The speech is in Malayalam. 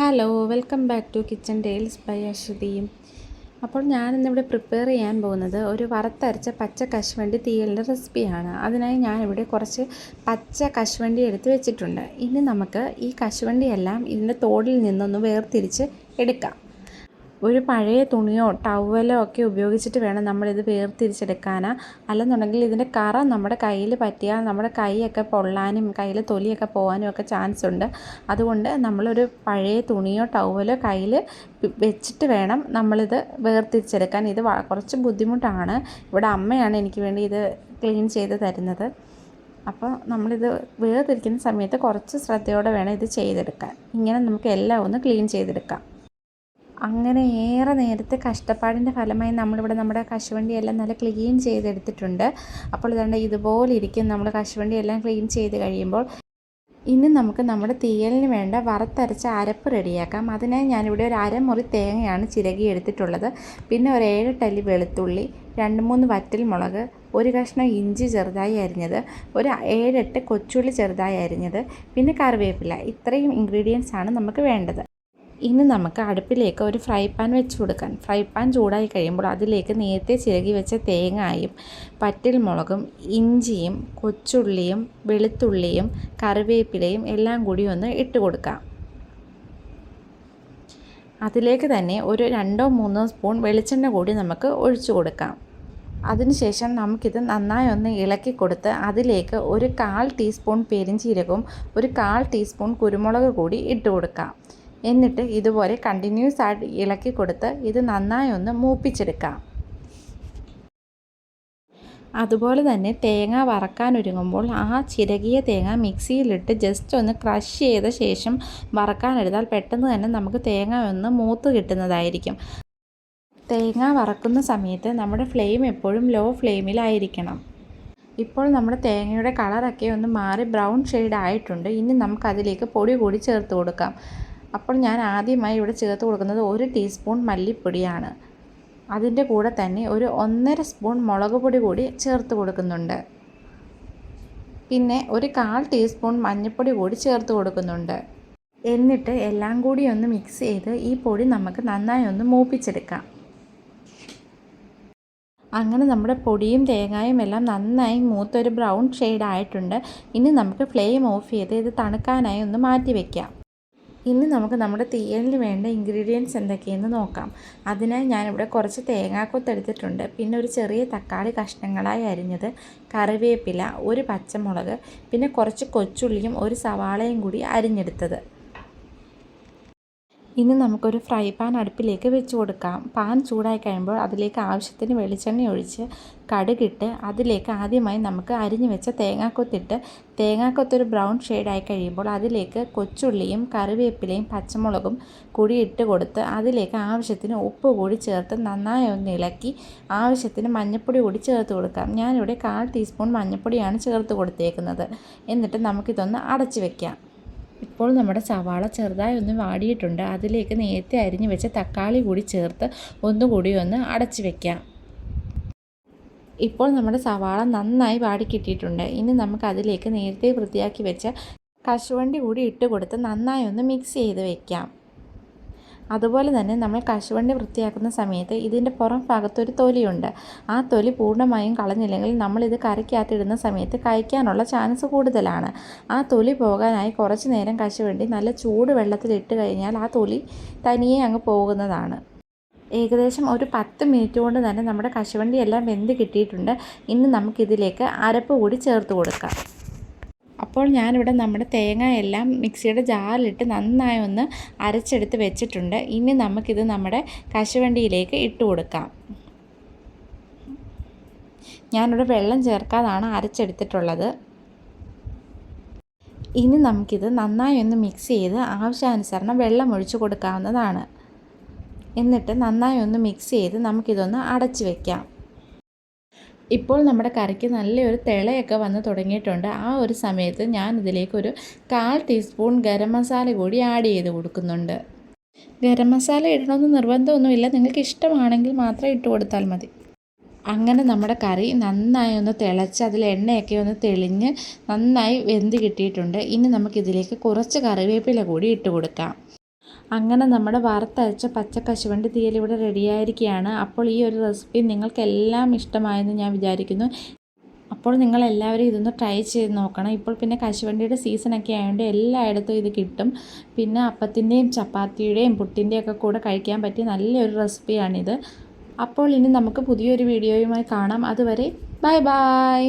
Hello welcome back to kitchen dales by അശ്വതിയും അപ്പോൾ ഞാനിന്നിവിടെ പ്രിപ്പയർ ചെയ്യാൻ പോകുന്നത് ഒരു വറുത്തരച്ച പച്ച കശുവണ്ടി തീയലിന്റെ റെസിപ്പിയാണ് അതിനായി ഞാനിവിടെ കുറച്ച് പച്ച കശുവണ്ടി എടുത്ത് വെച്ചിട്ടുണ്ട്. ഇനി നമുക്ക് ഈ കശുവണ്ടിയെല്ലാം ഇതിന്റെ തോടിൽ നിന്നൊന്ന് വേർതിരിച്ച് എടുക്കാം. ഒരു പഴയ തുണിയോ ടവലോ ഒക്കെ ഉപയോഗിച്ചിട്ട് വേണം നമ്മളിത് വേർതിരിച്ചെടുക്കാൻ അല്ലെന്നുണ്ടെങ്കിൽ ഇതിന്റെ കറ നമ്മുടെ കയ്യിൽ പറ്റിയാൽ നമ്മുടെ കൈയൊക്കെ പൊള്ളാനും കയ്യിൽ തൊലിയൊക്കെ പോകാനും ഒക്കെ ചാൻസ് ഉണ്ട്. അതുകൊണ്ട് നമ്മളൊരു പഴയ തുണിയോ ടവലോ കയ്യിൽ വെച്ചിട്ട് വേണം നമ്മളിത് വേർതിരിച്ചെടുക്കാൻ. ഇത് കുറച്ച് ബുദ്ധിമുട്ടാണ്. ഇവിടെ അമ്മയാണ് എനിക്ക് വേണ്ടി ഇത് ക്ലീൻ ചെയ്ത് തരുന്നത്. അപ്പോൾ നമ്മളിത് വേർതിരിക്കുന്ന സമയത്ത് കുറച്ച് ശ്രദ്ധയോടെ വേണം ഇത് ചെയ്തെടുക്കാൻ. ഇങ്ങനെ നമുക്ക് എല്ലാം ഒന്ന് ക്ലീൻ ചെയ്തെടുക്കാം. അങ്ങനെ ഏറെ നേരത്തെ കഷ്ടപ്പാടിന്റെ ഫലമായി നമ്മളിവിടെ നമ്മുടെ കശുവണ്ടിയെല്ലാം നല്ല ക്ലീൻ ചെയ്തെടുത്തിട്ടുണ്ട്. അപ്പോൾ ഇതുകൊണ്ട് ഇതുപോലെ ഇരിക്കും. നമ്മൾ കശുവണ്ടിയെല്ലാം ക്ലീൻ ചെയ്ത് കഴിയുമ്പോൾ ഇനി നമുക്ക് നമ്മുടെ തീയലിന് വേണ്ട വറുത്തരച്ച അരപ്പ് റെഡിയാക്കാം. അതിനായി ഞാനിവിടെ ഒരു അരമുറി തേങ്ങയാണ് ചിരകി എടുത്തിട്ടുള്ളത്. പിന്നെ ഒരു ഏഴ് ടല്ലി വെളുത്തുള്ളി രണ്ട് മൂന്ന് വറ്റൽ മുളക് ഒരു കഷ്ണം ഇഞ്ചി ചെറുതായി അരിഞ്ഞത് ഒരു ഏഴെട്ട് കൊച്ചുള്ളി ചെറുതായി അരിഞ്ഞത് പിന്നെ കറിവേപ്പില. ഇത്രയും ഇൻഗ്രീഡിയൻസ് ആണ് നമുക്ക് വേണ്ടത്. ഇനി നമുക്ക് അടുപ്പിലേക്ക് ഒരു ഫ്രൈ പാൻ വെച്ച് കൊടുക്കാൻ ഫ്രൈ പാൻ ചൂടായി കഴിയുമ്പോൾ അതിലേക്ക് നേരത്തെ ചിരകി വെച്ച തേങ്ങായും പറ്റിൽ മുളകും ഇഞ്ചിയും കൊച്ചുള്ളിയും വെളുത്തുള്ളിയും കറിവേപ്പിലയും എല്ലാം കൂടി ഒന്ന് ഇട്ട് കൊടുക്കാം. അതിലേക്ക് തന്നെ ഒരു രണ്ടോ മൂന്നോ സ്പൂൺ വെളിച്ചെണ്ണ കൂടി നമുക്ക് ഒഴിച്ചു കൊടുക്കാം. അതിനുശേഷം നമുക്കിത് നന്നായി ഒന്ന് ഇളക്കി കൊടുത്ത് അതിലേക്ക് ഒരു കാൽ ടീസ്പൂൺ പെരിഞ്ചീരകവും ഒരു കാൽ ടീസ്പൂൺ കുരുമുളക് കൂടി ഇട്ട് കൊടുക്കാം. എന്നിട്ട് ഇതുപോലെ കണ്ടിന്യൂസ് ആയിട്ട് ഇളക്കി കൊടുത്ത് ഇത് നന്നായി ഒന്ന് മൂപ്പിച്ചെടുക്കാം. അതുപോലെ തന്നെ തേങ്ങ വറക്കാൻ ഒരുങ്ങുമ്പോൾ ആ ചിരകിയ തേങ്ങ മിക്സിയിലിട്ട് ജസ്റ്റ് ഒന്ന് ക്രഷ് ചെയ്ത ശേഷം വറക്കാനെടുത്താൽ പെട്ടെന്ന് തന്നെ നമുക്ക് തേങ്ങ ഒന്ന് മൂത്ത് കിട്ടുന്നതായിരിക്കും. തേങ്ങ വറക്കുന്ന സമയത്ത് നമ്മുടെ ഫ്ലെയിം എപ്പോഴും ലോ ഫ്ലെയിമിലായിരിക്കണം ഇപ്പോൾ നമ്മുടെ തേങ്ങയുടെ കളറൊക്കെ ഒന്ന് മാറി ബ്രൗൺ ഷെയ്ഡ് ആയിട്ടുണ്ട്. ഇനി നമുക്കതിലേക്ക് പൊടി കൂടി ചേർത്ത് കൊടുക്കാം. അപ്പോൾ ഞാൻ ആദ്യമായി ഇവിടെ ചേർത്ത് കൊടുക്കുന്നത് ഒരു ടീസ്പൂൺ മല്ലിപ്പൊടിയാണ്. അതിന്റെ കൂടെ തന്നെ ഒരു ഒന്നര സ്പൂൺ മുളക് പൊടി കൂടി ചേർത്ത് കൊടുക്കുന്നുണ്ട്. പിന്നെ ഒരു കാൽ ടീസ്പൂൺ മഞ്ഞൾപ്പൊടി കൂടി ചേർത്ത് കൊടുക്കുന്നുണ്ട്. എന്നിട്ട് എല്ലാം കൂടി ഒന്ന് മിക്സ് ചെയ്ത് ഈ പൊടി നമുക്ക് നന്നായി ഒന്ന് മൂപ്പിച്ചെടുക്കാം. അങ്ങനെ നമ്മുടെ പൊടിയും തേങ്ങായും എല്ലാം നന്നായി മൂത്തൊരു ബ്രൗൺ ഷെയ്ഡ് ആയിട്ടുണ്ട്. ഇനി നമുക്ക് ഫ്ലെയിം ഓഫ് ചെയ്ത് ഇത് തണുക്കാനായി ഒന്ന് മാറ്റി വയ്ക്കാം ഇനി നമുക്ക് നമ്മുടെ തീയലിന് വേണ്ട ഇൻഗ്രീഡിയൻസ് എന്തൊക്കെയെന്ന് നോക്കാം. അതിനായി ഞാനിവിടെ കുറച്ച് തേങ്ങാക്കൊത്ത് എടുത്തിട്ടുണ്ട്. പിന്നെ ഒരു ചെറിയ തക്കാളി കഷ്ണങ്ങളായി അരിഞ്ഞത് കറിവേപ്പില ഒരു പച്ചമുളക് പിന്നെ കുറച്ച് കൊച്ചുള്ളിയും ഒരു സവാളയും കൂടി അരിഞ്ഞെടുത്തത്. ഇനി നമുക്കൊരു ഫ്രൈ പാൻ അടുപ്പിലേക്ക് വെച്ച് കൊടുക്കാം. പാൻ ചൂടായി കഴിയുമ്പോൾ അതിലേക്ക് ആവശ്യത്തിന് വെളിച്ചെണ്ണ ഒഴിച്ച് കടുകിട്ട് അതിലേക്ക് ആദ്യമായി നമുക്ക് അരിഞ്ഞു വെച്ച തേങ്ങാക്കൊത്തിട്ട് തേങ്ങാക്കൊത്തൊരു ബ്രൗൺ ഷെയ്ഡായി കഴിയുമ്പോൾ അതിലേക്ക് കൊച്ചുള്ളിയും കറിവേപ്പിലയും പച്ചമുളകും കൂടി ഇട്ട് കൊടുത്ത് അതിലേക്ക് ആവശ്യത്തിന് ഉപ്പ് കൂടി ചേർത്ത് നന്നായി ഒന്ന് ഇളക്കി ആവശ്യത്തിന് മഞ്ഞൾപ്പൊടി കൂടി ചേർത്ത് കൊടുക്കാം. ഞാനിവിടെ കാൽ ടീസ്പൂൺ മഞ്ഞൾപ്പൊടിയാണ് ചേർത്ത് കൊടുത്തേക്കുന്നത്. എന്നിട്ട് നമുക്കിതൊന്ന് അടച്ചു വെക്കാം. ഇപ്പോൾ നമ്മുടെ സവാള ചെറുതായി ഒന്ന് വാടിയിട്ടുണ്ട്. അതിലേക്ക് നേരത്തെ അരിഞ്ഞ് വെച്ച തക്കാളി കൂടി ചേർത്ത് ഒന്നുകൂടി ഒന്ന് അടച്ചു വെക്കാം. ഇപ്പോൾ നമ്മുടെ സവാള നന്നായി വാടി കിട്ടിയിട്ടുണ്ട്. ഇനി നമുക്ക് അതിലേക്ക് നേരത്തെ വൃത്തിയാക്കി വെച്ച കശുവണ്ടി കൂടി ഇട്ട് കൊടുത്ത് നന്നായി ഒന്ന് മിക്സ് ചെയ്ത് വെക്കാം. അതുപോലെ തന്നെ നമ്മൾ കശുവണ്ടി വൃത്തിയാക്കുന്ന സമയത്ത് ഇതിന്റെ പുറം ഭാഗത്തൊരു തൊലിയുണ്ട്. ആ തൊലി പൂർണമായും കളഞ്ഞില്ലെങ്കിൽ നമ്മളിത് കറിക്കകത്തിടുന്ന സമയത്ത് കഴിക്കാനുള്ള ചാൻസ് കൂടുതലാണ്. ആ തൊലി പോകാനായി കുറച്ച് നേരം കശുവണ്ടി നല്ല ചൂട് വെള്ളത്തിലിട്ട് കഴിഞ്ഞാൽ ആ തൊലി തനിയെ അങ്ങ് പോകുന്നതാണ്. ഏകദേശം ഒരു പത്ത് മിനിറ്റ് കൊണ്ട് തന്നെ നമ്മുടെ കശുവണ്ടി എല്ലാം വെന്ത് കിട്ടിയിട്ടുണ്ട്. ഇനി നമുക്കിതിലേക്ക് അരപ്പ് കൂടി ചേർത്ത് കൊടുക്കാം. അപ്പോൾ ഞാനിവിടെ നമ്മുടെ തേങ്ങ എല്ലാം മിക്സിയുടെ ജാറിലിട്ട് നന്നായി ഒന്ന് അരച്ചെടുത്ത് വെച്ചിട്ടുണ്ട്. ഇനി നമുക്കിത് നമ്മുടെ കശുവണ്ടിയിലേക്ക് ഇട്ട് കൊടുക്കാം. ഞാനിവിടെ വെള്ളം ചേർക്കാതാണ് അരച്ചെടുത്തിട്ടുള്ളത്. ഇനി നമുക്കിത് നന്നായി ഒന്ന് മിക്സ് ചെയ്ത് ആവശ്യാനുസരണം വെള്ളം ഒഴിച്ചു കൊടുക്കാവുന്നതാണ്. എന്നിട്ട് നന്നായി ഒന്ന് മിക്സ് ചെയ്ത് നമുക്കിതൊന്ന് അടച്ചു വയ്ക്കാം ഇപ്പോൾ നമ്മുടെ കറിക്ക് നല്ലൊരു തിളയൊക്കെ വന്ന് തുടങ്ങിയിട്ടുണ്ട്. ആ ഒരു സമയത്ത് ഞാൻ ഇതിലേക്കൊരു കാൽ ടീസ്പൂൺ ഗരം മസാല കൂടി ആഡ് ചെയ്ത് കൊടുക്കുന്നുണ്ട്. ഗരം മസാല ഇടണമെന്ന് നിർബന്ധമൊന്നുമില്ല. നിങ്ങൾക്ക് ഇഷ്ടമാണെങ്കിൽ മാത്രം ഇട്ട് കൊടുത്താൽ മതി. അങ്ങനെ നമ്മുടെ കറി നന്നായി ഒന്ന് തിളച്ച് അതിൽ എണ്ണയൊക്കെ ഒന്ന് തെളിഞ്ഞ് നന്നായി വെന്ത് കിട്ടിയിട്ടുണ്ട്. ഇനി നമുക്കിതിലേക്ക് കുറച്ച് കറിവേപ്പില കൂടി ഇട്ട് കൊടുക്കാം. അങ്ങനെ നമ്മുടെ വറുത്തരച്ച പച്ച കശുവണ്ടി തീയൽ ഇവിടെ റെഡിയായിരിക്കുകയാണ്. അപ്പോൾ ഈ ഒരു റെസിപ്പി നിങ്ങൾക്കെല്ലാം ഇഷ്ടമായെന്ന് ഞാൻ വിചാരിക്കുന്നു. അപ്പോൾ നിങ്ങൾ എല്ലാവരും ഇതൊന്ന് ട്രൈ ചെയ്ത് നോക്കണം. ഇപ്പോൾ പിന്നെ കശുവണ്ടിയുടെ സീസണൊക്കെ ആയതുകൊണ്ട് എല്ലായിടത്തും ഇത് കിട്ടും. പിന്നെ അപ്പത്തിന്റെയും ചപ്പാത്തിയുടെയും പുട്ടിന്റെയും ഒക്കെ കൂടെ കഴിക്കാൻ പറ്റിയ നല്ലൊരു റെസിപ്പിയാണിത്. അപ്പോൾ ഇനി നമുക്ക് പുതിയൊരു വീഡിയോയുമായി കാണാം. അതുവരെ ബൈ ബൈ.